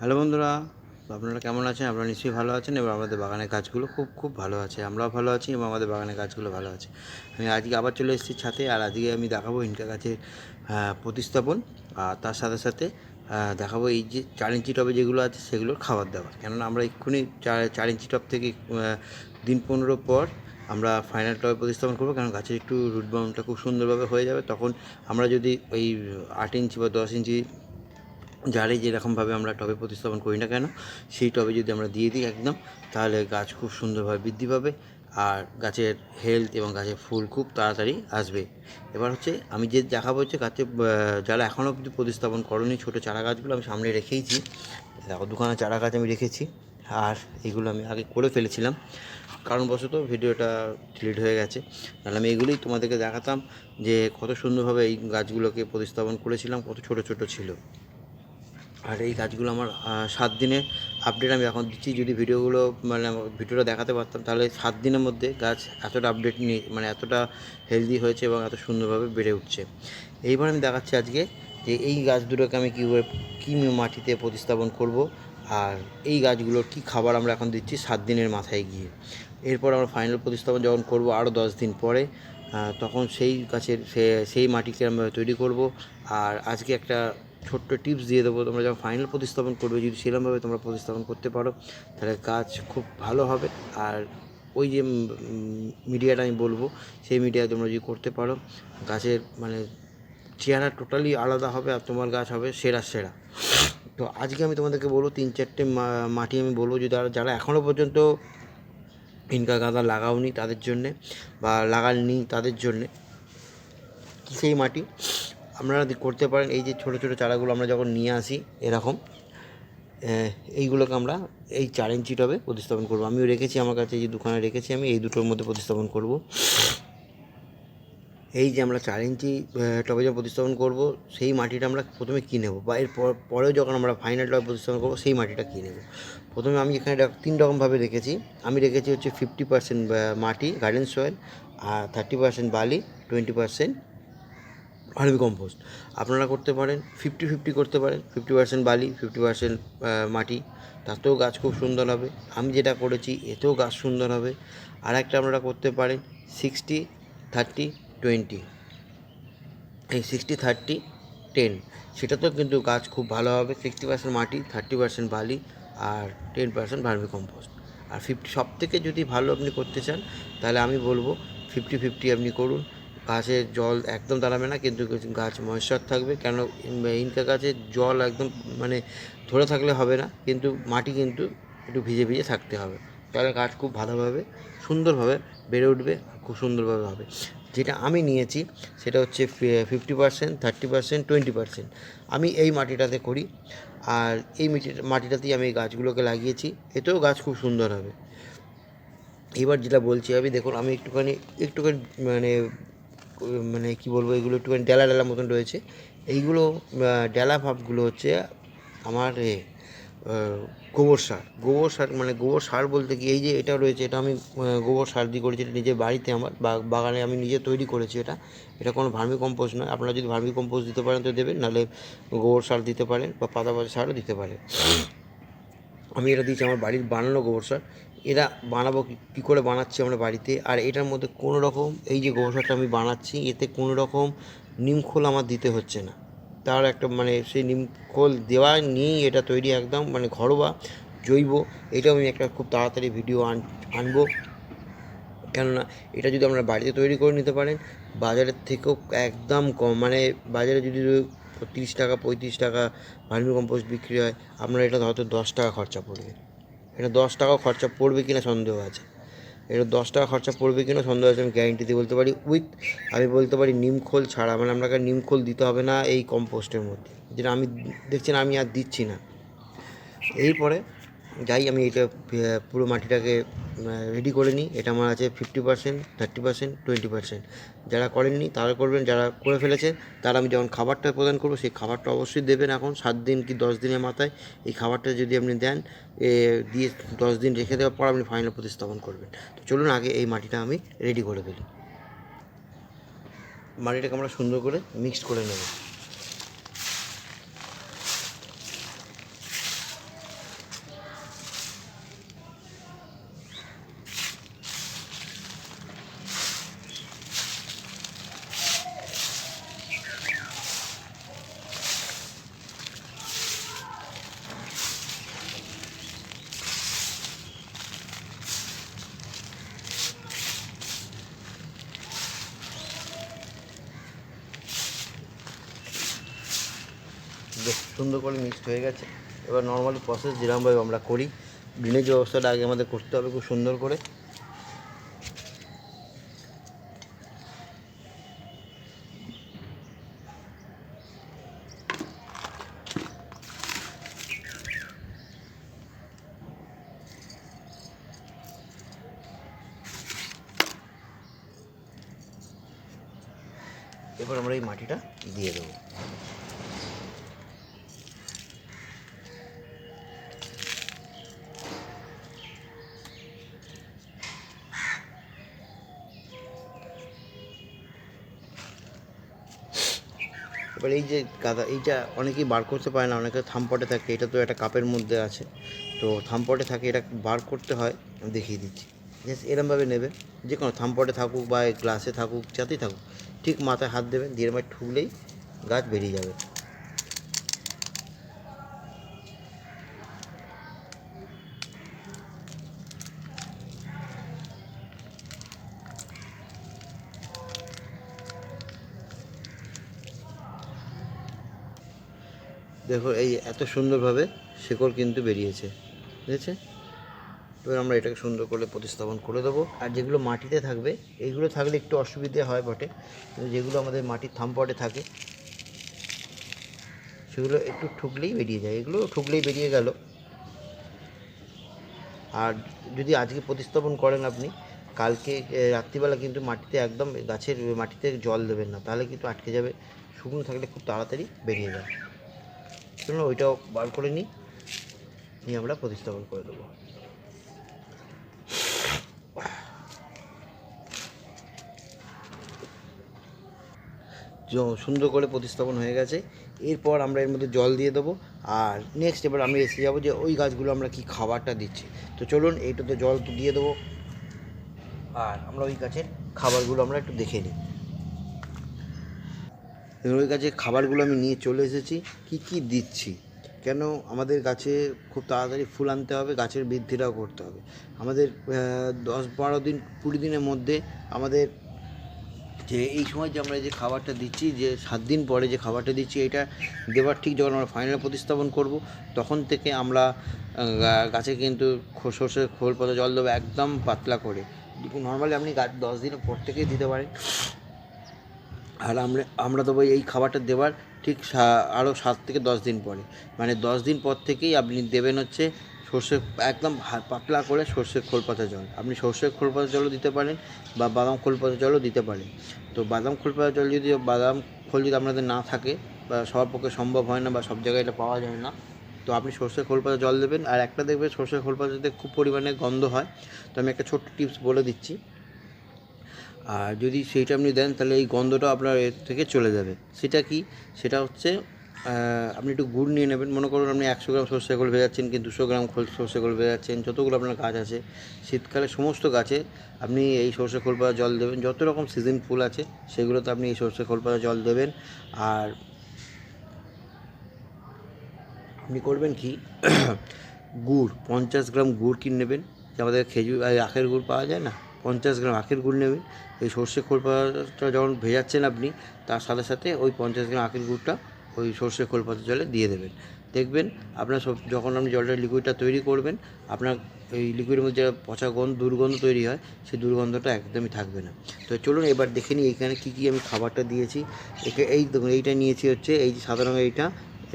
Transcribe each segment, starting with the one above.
Hello বন্ধুরা আপনারা কেমন আছেন? আপনারা নিশ্চয়ই ভালো আছেন এবং আমাদের বাগানের গাছগুলো খুব খুব ভালো আছে। আমরাও ভালো আছি এবং আমাদের বাগানের গাছগুলো ভালো আছে। আমি আজকে আবার চলে এসেছি ছাতে আর আজকে আমি দেখাবো ইনকা গাছের প্রতিস্থাপন। আর তার সাথে সাথে দেখাবো এই যে চার ইঞ্চি টবে যেগুলো আছে সেগুলোর খাবার দাবার। কেননা আমরা এক্ষুনি চার চার ইঞ্চি টপ থেকে দিন পনেরো পর আমরা ফাইনাল টবে প্রতিস্থাপন করব। কারণ গাছের একটু রুট বাউন্ডটা খুব সুন্দরভাবে হয়ে যাবে। তখন আমরা যদি ওই আট ইঞ্চি বা দশ ইঞ্চি জারে যেরকমভাবে আমরা টবে প্রতিস্থাপন করি না কেন, সেই টবে যদি আমরা দিয়ে দিই একদম, তাহলে গাছ খুব সুন্দরভাবে বৃদ্ধি পাবে আর গাছের হেলথ এবং গাছের ফুল খুব তাড়াতাড়ি আসবে। এবার হচ্ছে আমি যে দেখাবো হচ্ছে গাছে যারা এখনও অবধি প্রতিস্থাপন করনি ছোটো চারা গাছগুলো আমি সামনে রেখেইছি। দেখো দুখানা চারা গাছ আমি রেখেছি আর এগুলো আমি আগে করে ফেলেছিলাম কারণবশত ভিডিওটা ডিলিট হয়ে গেছে। নাহলে আমি এগুলোই তোমাদেরকে দেখাতাম যে কত সুন্দরভাবে এই গাছগুলোকে প্রতিস্থাপন করেছিলাম, কত ছোট ছোট ছিল। আর এই গাছগুলো আমার সাত দিনে আপডেট আমি এখন দিচ্ছি। যদি ভিডিওগুলো মানে ভিডিওটা দেখাতে পারতাম, তাহলে সাত দিনের মধ্যে গাছ এতটা আপডেট নিয়ে মানে এতটা হেলদি হয়েছে এবং এত সুন্দরভাবে বেড়ে উঠছে। এইবার আমি দেখাচ্ছি আজকে যে এই গাছ দুটোকে আমি কীভাবে কী মাটিতে প্রতিস্থাপন করব আর এই গাছগুলোর কী খাবার আমরা এখন দিচ্ছি সাত দিনের মাথায় গিয়ে। এরপর আমরা ফাইনাল প্রতিস্থাপন যখন করব আরও দশ দিন পরে তখন সেই গাছের সেই মাটিকে আমরা তৈরি করব। আর আজকে একটা ছোট্ট টিপস দিয়ে দেবো। তোমরা যখন ফাইনাল প্রতিস্থাপন করবে, যদি সেরকমভাবে তোমরা প্রতিস্থাপন করতে পারো, তাহলে গাছ খুব ভালো হবে। আর ওই যে মিডিয়াটা আমি বলব, সেই মিডিয়া তোমরা যদি করতে পারো, গাছের মানে চেহারা টোটালি আলাদা হবে আর তোমার গাছ হবে সেরা সেরা। তো আজকে আমি তোমাদেরকে বলব, তিন চারটে মাটি আমি বলব, যদি যারা যারা এখনও পর্যন্ত ইনকা গাঁদা লাগাওনি তাদের জন্যে বা লাগাননি তাদের জন্যে, সেই মাটি আপনারা করতে পারেন, এই যে ছোটো ছোটো চারাগুলো আমরা যখন নিয়ে আসি, এরকম এইগুলোকে আমরা এই চার ইঞ্চি টবে প্রতিস্থাপন করব। আমিও রেখেছি আমার কাছে যে দোকানে রেখেছি আমি, এই দুটোর মধ্যে প্রতিস্থাপন করব। এই যে আমরা চার ইঞ্চি টবে যখন প্রতিস্থাপন করব, সেই মাটিটা আমরা প্রথমে কিনে নেব। বা এর পরেও যখন আমরা ফাইনাল টবে প্রতিস্থাপন করব, সেই মাটিটা কিনে নেব। প্রথমে আমি এখানে তিন রকমভাবে রেখেছি। আমি রেখেছি হচ্ছে ফিফটি পার্সেন্ট মাটি গার্ডেন সয়েল আর থার্টি পার্সেন্ট বালি টোয়েন্টি পার্সেন্ট ভার্মি কম্পোস্ট। আপনারা করতে পারেন ফিফটি ফিফটি করতে পারেন ফিফটি পার্সেন্ট বালি ফিফটি পার্সেন্ট মাটি, তাতেও গাছ খুব সুন্দর হবে। আমি যেটা করেছি, এতেও গাছ সুন্দর হবে। আর একটা আপনারা করতে পারেন সিক্সটি থার্টি টোয়েন্টি এই সিক্সটি থার্টি টেন সেটাতেও কিন্তু গাছ খুব ভালো হবে সিক্সটি পার্সেন্ট মাটি থার্টি পার্সেন্ট বালি আর টেন পার্সেন্ট ভার্মি কম্পোস্ট। আর ফিফটি সব থেকে যদি ভালো আপনি করতে চান, তাহলে আমি বলব ফিফটি ফিফটি আপনি করুন। গাছে জল একদম দাঁড়াবে না, কিন্তু গাছ ময়েশ্চার থাকবে। কেন? ইনকা গাছে জল একদম মানে ধরে থাকলে হবে না, কিন্তু মাটি কিন্তু একটু ভিজে ভিজে থাকতে হবে। তাহলে গাছ খুব ভালোভাবে, সুন্দরভাবে বেড়ে উঠবে, খুব সুন্দরভাবে হবে। যেটা আমি নিয়েছি, সেটা হচ্ছে fifty percent thirty percent twenty percent আমি এই মাটিটাতে করি, আর এই মাটি- মাটিটাতেই আমি গাছগুলোকে লাগিয়েছি, এতেও গাছ খুব সুন্দর হবে। এবার যেটা বলছি আমি দেখুন, আমি একটুখানি একটুখানি মানে মানে কি বলব, এগুলো একটুখানি ডেলা ডেলা মতন রয়েছে। এইগুলো ডেলা ভাবগুলো হচ্ছে আমার এ গোবর সার। গোবর সার মানে গোবর সার বলতে কি, এই যে এটা রয়েছে, এটা আমি গোবর সার দিয়ে করেছি, এটা নিজের বাড়িতে আমার বাগানে আমি নিজে তৈরি করেছি এটা। এটা কোনো ভার্মি কম্পোস্ট নয়, আপনারা যদি ভার্মি কম্পোস্ট দিতে পারেন তো দেবেন, নাহলে গোবর সার দিতে পারেন বা পাতা সারও দিতে পারেন। আমি এটা দিয়েছি, আমার বাড়ির বানানো গোবর সার। এটা বানাবো কি- কী করে বানাচ্ছি আমরা বাড়িতে? আর এটার মধ্যে কোনো রকম, এই যে গোবর সারটা আমি বানাচ্ছি, এতে কোনো রকম নিমখোল আমার দিতে হচ্ছে না। তার একটা মানে সেই নিমখোল দেওয়া নিয়েই এটা তৈরি একদম মানে ঘরোয়া জৈব, এটাও আমি একটা খুব তাড়াতাড়ি ভিডিও আন, আনব। কেননা এটা যদি আপনারা বাড়িতে তৈরি করে নিতে পারেন, বাজারের থেকেও একদম কম মানে বাজারে যদি তিরিশ টাকা, পঁয়ত্রিশ টাকা ভার্মি কম্পোস্ট বিক্রি হয়, আপনার এটা হয়তো দশ টাকা খরচা পড়বে। এটা দশ টাকা খরচা পড়বে কিনা সন্দেহ আছে। এটা দশ টাকা খরচা পড়বে কিনা সন্দেহ আছে, আমি গ্যারেন্টি দিয়ে বলতে পারি। উইথ আমি বলতে পারি নিমখোল ছাড়া মানে আপনাকে নিমখোল দিতে হবে না এই কম্পোস্টের মধ্যে। যেটা আমি দেখছেন, আমি আর দিচ্ছি না। এরপরে যাই আমি এটা পুরো মাটিটাকে রেডি করে নিই। এটা আমার আছে fifty percent thirty percent twenty percent যারা করেননি তারা করবেন যারা করে ফেলেছে তারা আমি যখন খাবারটা প্রদান করব সেই খাবারটা অবশ্যই দেবেন এখন সাত দিন কি দশ দিনের মাথায়। এই খাবারটা যদি আপনি দেন এ, দিয়ে দশ দিন রেখে দেওয়ার পর আপনি ফাইনাল প্রতিস্থাপন করবেন। তো চলুন আগে এই মাটিটা আমি রেডি করে ফেলি। মাটিটাকে আমরা সুন্দর করে মিক্সড করে নেব। সুন্দর করে মিক্সড হয়ে গেছে। এবার নর্মালি প্রসেস যেরকমভাবে আমরা করি ড্রেনেজ ব্যবস্থাটা আগে আমাদের করতে হবে খুব সুন্দর করে। এবার আমরা এই মাটিটা দিয়ে দেবো। এবার এই যে গাদা এইটা অনেকেই বার করতে পারে না, অনেকে থামপটে থাকে, এটা তো একটা কাপের মধ্যে আছে। তো থামপটে থাকে, এটা বার করতে হয়, আমি দেখিয়ে দিচ্ছি। জাস্ট এরমভাবে নেবে, যে কোনো থামপটে থাকুক বা গ্লাসে থাকুক, যাতেই থাকুক, ঠিক মাথায় হাত দেবেন দিয়ে এরমভাবে ঠুকলেই গাছ বেরিয়ে যাবে। দেখো, এই এত সুন্দরভাবে শিকড় কিন্তু বেরিয়েছে, বুঝেছে? এবার আমরা এটাকে সুন্দর করে প্রতিস্থাপন করে দেবো। আর যেগুলো মাটিতে থাকবে, এইগুলো থাকলে একটু অসুবিধে হয় বটে, কিন্তু যেগুলো আমাদের মাটির থামপটে থাকে, সেগুলো একটু ঠুকলেই বেরিয়ে যায়। এগুলো ঠুকলেই বেরিয়ে গেল। আর যদি আজকে প্রতিস্থাপন করেন আপনি, কালকে রাত্রিবেলা কিন্তু মাটিতে একদম গাছের, মাটিতে জল দেবেন না, তাহলে কিন্তু আটকে যাবে, শুকনো থাকলে খুব তাড়াতাড়ি বেরিয়ে যায় চলুন ওইটাও বার করে নিই। নিয়ে আমরা প্রতিস্থাপন করে দেবো। সুন্দর করে প্রতিস্থাপন হয়ে গেছে। এরপর আমরা এর মধ্যে জল দিয়ে দেবো। আর নেক্সট এবার আমি এসে যাব যে ওই গাছগুলো আমরা কি খাবারটা দিচ্ছি। তো চলুন, এইটাতে জল তো দিয়ে দেবো। আর আমরা ওই গাছের খাবারগুলো আমরা একটু দেখে নিই। ওই গাছের খাবারগুলো আমি নিয়ে চলে এসেছি। কি কি দিচ্ছি? কেন আমাদের গাছে খুব তাড়াতাড়ি ফুল আনতে হবে, গাছের বৃদ্ধিটাও করতে হবে। আমাদের দশ বারো দিন, কুড়ি দিনের মধ্যে আমাদের যে এই সময় যে আমরা যে খাবারটা দিচ্ছি, যে সাত দিন পরে যে খাবারটা দিচ্ছি, এটা দেওয়ার ঠিক যখন আমরা ফাইনাল প্রতিস্থাপন করব, তখন থেকে আমরা গাছে কিন্তু সর্ষের খোল পাতা জল দেবো একদম পাতলা করে। নর্মালি আপনি গাছ দশ দিনের পর থেকেই দিতে পারেন। আর আমরা আমরা দেবো এই খাবারটা দেওয়ার ঠিক আরও সাত থেকে দশ দিন পরে। মানে দশ দিন পর থেকেই আপনি দেবেন হচ্ছে সর্ষে, একদম পাতলা করে সর্ষের খোল পাতা জল। আপনি সর্ষের খোল পাতা জলও দিতে পারেন বা বাদাম খোল পাতা জলও দিতে পারেন। তো বাদাম খোল পাতা জল যদি, বাদাম খোল যদি আপনাদের না থাকে বা সবার পক্ষে সম্ভব হয় না বা সব জায়গায় এটা পাওয়া যায় না, তো আপনি সর্ষের খোল পাতা জল দেবেন। আর একটা দেখবেন সর্ষের খোল পাতাতে খুব পরিমাণে গন্ধ হয়। তো আমি একটা ছোট্ট টিপস বলে দিচ্ছি। আর যদি সেইটা আপনি দেন, তাহলে এই গন্ধটা আপনার এর থেকে চলে যাবে। সেটা কি? সেটা হচ্ছে আপনি একটু গুড় নিয়ে নেবেন। মনে করুন আপনি একশো গ্রাম সর্ষে খোল ভেজাচ্ছেন কি দুশো গ্রাম সর্ষে খোল ভেজাচ্ছেন, যতগুলো আপনার গাছ আছে। শীতকালে সমস্ত গাছে আপনি এই সর্ষে খোল পাতা জল দেবেন। যত রকম সিজন ফুল আছে, সেগুলোতে আপনি এই সর্ষে খোল পাতা জল দেবেন। আর আপনি করবেন কি? গুড়, পঞ্চাশ গ্রাম গুড় কিনে নেবেন। যে আমাদের খেজুর আখের গুড় পাওয়া যায় না? পঞ্চাশ গ্রাম আখের গুড় নেবেন। এই সর্ষে খোলপাতা যখন ভেজাচ্ছেন আপনি, তার সাথে সাথে ওই পঞ্চাশ গ্রাম আখের গুড়টা ওই সর্ষে খোলপাতা জলে দিয়ে দেবেন। দেখবেন আপনার সব যখন আপনি জলটা লিকুইডটা তৈরি করবেন, আপনার এই লিকুইডের মধ্যে যে পচা গন্ধ, দুর্গন্ধ তৈরি হয়, সেই দুর্গন্ধটা একদমই থাকবে না। তো চলুন এবার দেখে নিই এইখানে কী কী আমি খাবারটা দিয়েছি। একে এই দেখুন, এইটা নিয়েছি হচ্ছে এই যে সাদা রঙের এইটা,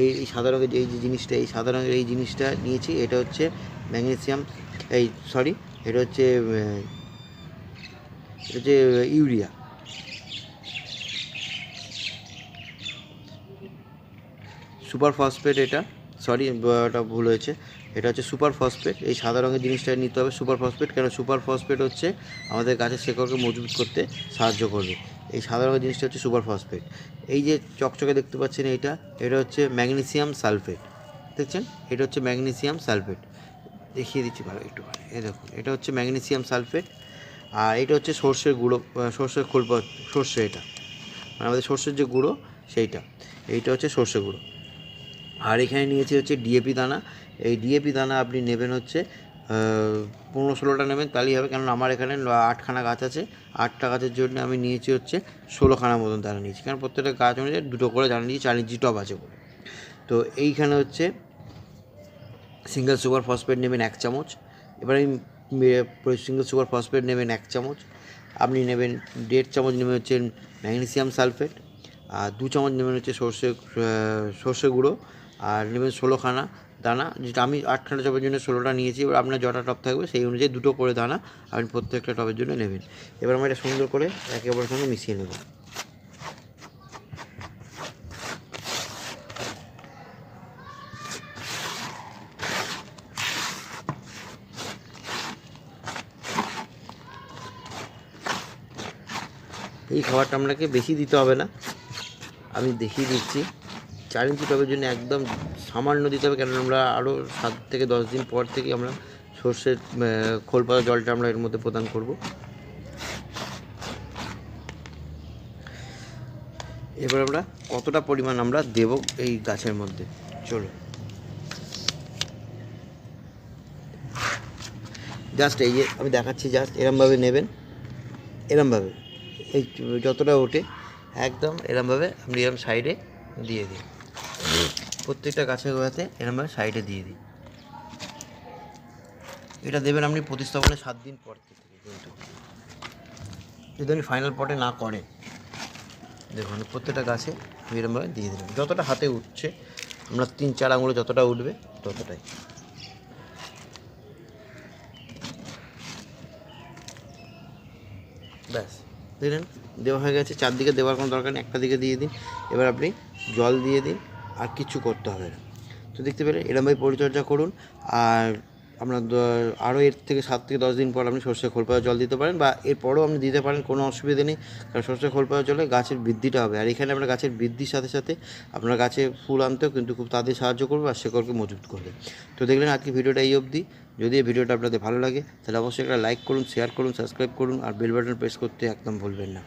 এই এই সাদা রঙের এই যে জিনিসটা, এই সাদা রঙের এই জিনিসটা নিয়েছি। এটা হচ্ছে ম্যাগনেসিয়াম এই সরি, এটা হচ্ছে এটা হচ্ছে ইউরিয়া। সুপার ফসফেট এটা। সরি ওটা ভুল হয়েছে। এটা হচ্ছে সুপার ফসফেট এই সাদা রঙের জিনিসটা নিতে হবে সুপার ফসফেট কেন সুপার ফসফেট হচ্ছে আমাদের গাছের শেকড়কে মজবুত করতে সাহায্য করবে। এই সাদা রঙের জিনিসটা হচ্ছে সুপার ফসফেট এই যে চকচকে দেখতে পাচ্ছেন এইটা, এটা হচ্ছে ম্যাগনেসিয়াম সালফেট। দেখছেন? এটা হচ্ছে ম্যাগনেসিয়াম সালফেট। দেখিয়ে দিচ্ছি ভালো একটু এই দেখুন, এটা হচ্ছে ম্যাগনেসিয়াম সালফেট। আর এটা হচ্ছে সর্ষের গুঁড়ো সর্ষের খোল সর্ষে এটা। মানে আমাদের সর্ষের যে গুঁড়ো, সেইটা। এইটা হচ্ছে সর্ষে গুঁড়ো। আর এখানে নিয়েছি হচ্ছে ডিএপি দানা। এই ডিএপি দানা আপনি নেবেন হচ্ছে পনেরো ষোলোটা নেবেন, তাহলেই হবে। কারণ আমার এখানে আটখানা গাছ আছে। আটটা গাছের জন্য আমি নিয়েছি হচ্ছে ষোলোখানা মতন দানা নিয়েছি। কারণ প্রত্যেকটা গাছ অনুযায়ী দুটো করে দানা নিয়েছি, চার ইঞ্চি টব আছে করে তো এইখানে হচ্ছে সিঙ্গেল সুগার ফসফেট নেবেন এক চামচ। এবার আমি সিঙ্গেল সুগার ফসফেট নেবেন এক চামচ। আপনি নেবেন দেড় চামচ নেবেন হচ্ছে ম্যাগনেসিয়াম সালফেট আর দু চামচ নেবেন হচ্ছে সর্ষে সর্ষে গুঁড়ো, আর নেবেন ষোলোখানা দানা। যেটা আমি আটখানা টবের জন্য ষোলোটা নিয়েছি, এবার আপনার যটা টব থাকবে সেই অনুযায়ী দুটো করে দানা আপনি প্রত্যেকটা টবের জন্য নেবেন। এবার আমরা এটা সুন্দর করে একে অপরের সঙ্গে মিশিয়ে নেব। এই খাবারটা আপনাকে বেশি দিতে হবে না। আমি দেখিয়ে দিচ্ছি। চার ইঞ্চি টবের জন্য একদম সামান্য দিতে হবে, কেননা আমরা আরও সাত থেকে দশ দিন পর থেকে আমরা সর্ষের খোল পাতা জলটা আমরা এর মধ্যে প্রদান করব। এবার আমরা কতটা পরিমাণ আমরা দেব এই গাছের মধ্যে? চলো। জাস্ট এই যে আমি দেখাচ্ছি জাস্ট এরমভাবে নেবেন। এরমভাবে। এই যতটা ওঠে, একদম এরমভাবে আপনি এরম সাইডে দিয়ে দিন প্রত্যেকটা গাছের গোড়াতে এরমভাবে সাইডে দিয়ে দিন এটা দেবেন আপনি প্রতিস্থাপনের সাত দিন পর থেকে কিন্তু। যদি আপনি ফাইনাল পটে না করেন, দেখুন প্রত্যেকটা গাছে আমি এরমভাবে দিয়ে দিলাম। যতটা হাতে উঠছে, আমরা তিন চার আঙুলে যতটা উঠবে, ততটাই। ব্যাস। দিলেন দেওয়া হয়ে গেছে, চারদিকে দেওয়ার কোনো দরকার নেই, একটা দিকে দিয়ে দিন। এবার আপনি জল দিয়ে দিন, আর কিছু করতে হবে না। তো দেখতে পেলেন এরমভাবে পরিচর্যা করুন, আর আপনার আরও এর থেকে সাত থেকে দশ দিন পর আপনি সর্ষে খোল জল দিতে পারেন, বা এরপরও আপনি দিতে পারেন, কোনো অসুবিধা নেই, কারণ সর্ষে খোল পাওয়া জলে গাছের বৃদ্ধিটা হবে। আর এখানে আপনার গাছের বৃদ্ধির সাথে সাথে আপনার গাছে ফুল আনতেও কিন্তু খুব তাদের সাহায্য করবে, আর শেকড়কে মজবুত করবে। তো দেখলেন আজকে ভিডিওটা এই অবধি। যদি এই ভিডিওটা আপনাদের ভালো লাগে, তাহলে অবশ্যই একটা লাইক করুন শেয়ার করুন সাবস্ক্রাইব করুন, আর বেল বাটন প্রেস করতে একদম ভুলবেন না।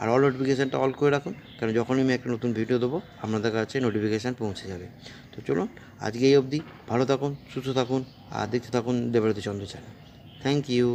আর অল নোটিফিকেশানটা অল করে রাখুন, কারণ যখনই আমি একটা নতুন ভিডিও দেবো, আপনাদের কাছে নোটিফিকেশান পৌঁছে যাবে। তো চলুন, আজকে এই অবধি ভালো থাকুন, সুস্থ থাকুন, আর দেখতে থাকুন Debarati Chandra channel thank you